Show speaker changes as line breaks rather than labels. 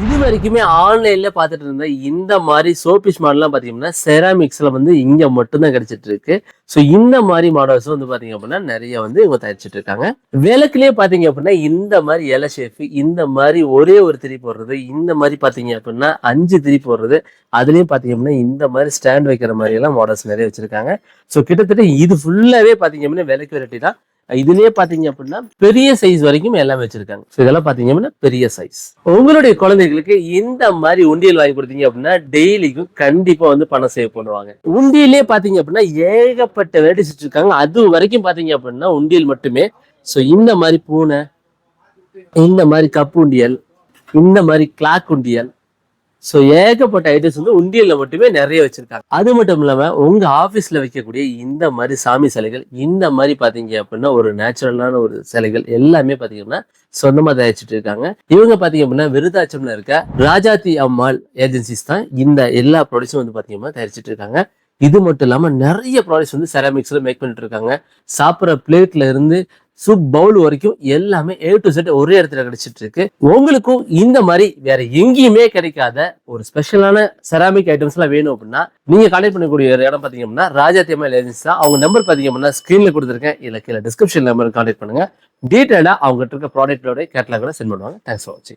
இது வரைக்குமே ஆன்லைன்ல பார்த்துட்டு இருந்த இந்த மாதிரி சோபிஷ் மாடல்லாம் பார்த்தீங்கன்னா செராமிக்ஸ்ல வந்து இங்கே மட்டும்தான் கிடைச்சிட்டு இருக்கு. ஸோ இந்த மாதிரி மாடல்ஸ் வந்து பார்த்தீங்க அப்படின்னா நிறைய வந்து இவங்க தயாரிச்சிட்டு இருக்காங்க. விளக்குலேயே பார்த்தீங்க அப்படின்னா இந்த மாதிரி இலை ஷேஃப் இந்த மாதிரி ஒரே ஒரு திரி போடுறது இந்த மாதிரி பார்த்தீங்க அப்படின்னா அஞ்சு திரி போடுறது அதுலேயும் பார்த்தீங்க அப்படின்னா இந்த மாதிரி ஸ்டாண்ட் வைக்கிற மாதிரி எல்லாம் மாடல்ஸ் நிறைய வச்சிருக்காங்க. ஸோ கிட்டத்தட்ட இது ஃபுல்லாகவே பார்த்தீங்க அப்படின்னா விளக்கு வெரைட்டி தான் இதுலயே பாத்தீங்க அப்படின்னா பெரிய சைஸ் வரைக்கும் எல்லாமே வச்சிருக்காங்க. ஸோ இதெல்லாம் பாத்தீங்க அப்படின்னா பெரிய சைஸ் உங்களுடைய குழந்தைகளுக்கு இந்த மாதிரி உண்டியல் வாங்கி கொடுத்தீங்க அப்படின்னா டெய்லிக்கும் கண்டிப்பா வந்து பணம் சேவ் பண்ணுவாங்க. உண்டியலே பாத்தீங்க அப்படின்னா ஏகப்பட்ட வெரைட்டிஸ் வச்சிருக்காங்க. அது வரைக்கும் பாத்தீங்க அப்படின்னா உண்டியல் மட்டுமே. ஸோ இந்த மாதிரி பூனை இந்த மாதிரி கப்பு உண்டியல் இந்த மாதிரி கிளாக் உண்டியல் ஸோ ஏகப்பட்ட ஐட்டம்ஸ் வந்து உண்டியலில் மட்டுமே நிறைய வச்சிருக்காங்க. அது மட்டும் இல்லாமல் உங்கள் ஆஃபீஸில் வைக்கக்கூடிய இந்த மாதிரி சாமி சிலைகள் இந்த மாதிரி பார்த்தீங்க அப்படின்னா ஒரு நேச்சுரலான ஒரு சிலைகள் எல்லாமே பார்த்தீங்கன்னா சொந்தமாக தயாரிச்சுட்டு இருக்காங்க. இவங்க பார்த்தீங்க அப்படின்னா விருதாச்சம்ல இருக்க ராஜாத்தி அம்மாள் ஏஜென்சிஸ் தான் இந்த எல்லா ப்ராடக்ட்ஸும் வந்து பார்த்தீங்கன்னா தயாரிச்சுட்டு இருக்காங்க. இது மட்டும் இல்லாமல் நிறைய ப்ராடக்ட்ஸ் வந்து செராமிக்ஸில் மேக் பண்ணிட்டு இருக்காங்க. சாப்பிட்ற பிளேட்ல இருந்து சூப் பவுல் வரைக்கும் எல்லாமே ஏ டு செட் ஒரே இடத்துல கிடைச்சிட்டு இருக்கு உங்களுக்கும் இந்த மாதிரி வேற எங்கேயுமே கிடைக்காத ஒரு ஸ்பெஷலான செராமிக் ஐட்டம்ஸ் எல்லாம் வேணும் அப்படின்னா நீங்க கான்டாக்ட் பண்ணக்கூடிய ஒரு இடம் பாத்தீங்கன்னா ராஜா தேமல் ஏஜென்சி தான். அவங்க நம்பர் பாத்தீங்க அப்படின்னா ஸ்கிரீன்ல கொடுத்துருக்கேன். இல்ல கீழே டிஸ்கிரிப்ஷன் நம்பர் கான்டாக்ட் பண்ணுங்க. டீட்டெயிலா அவங்க இருக்க ப்ராடக்டோட கேட்டலாக சென்ட் பண்ணுவாங்க. தேங்க்ஸ் ஃபார் வாட்சிங்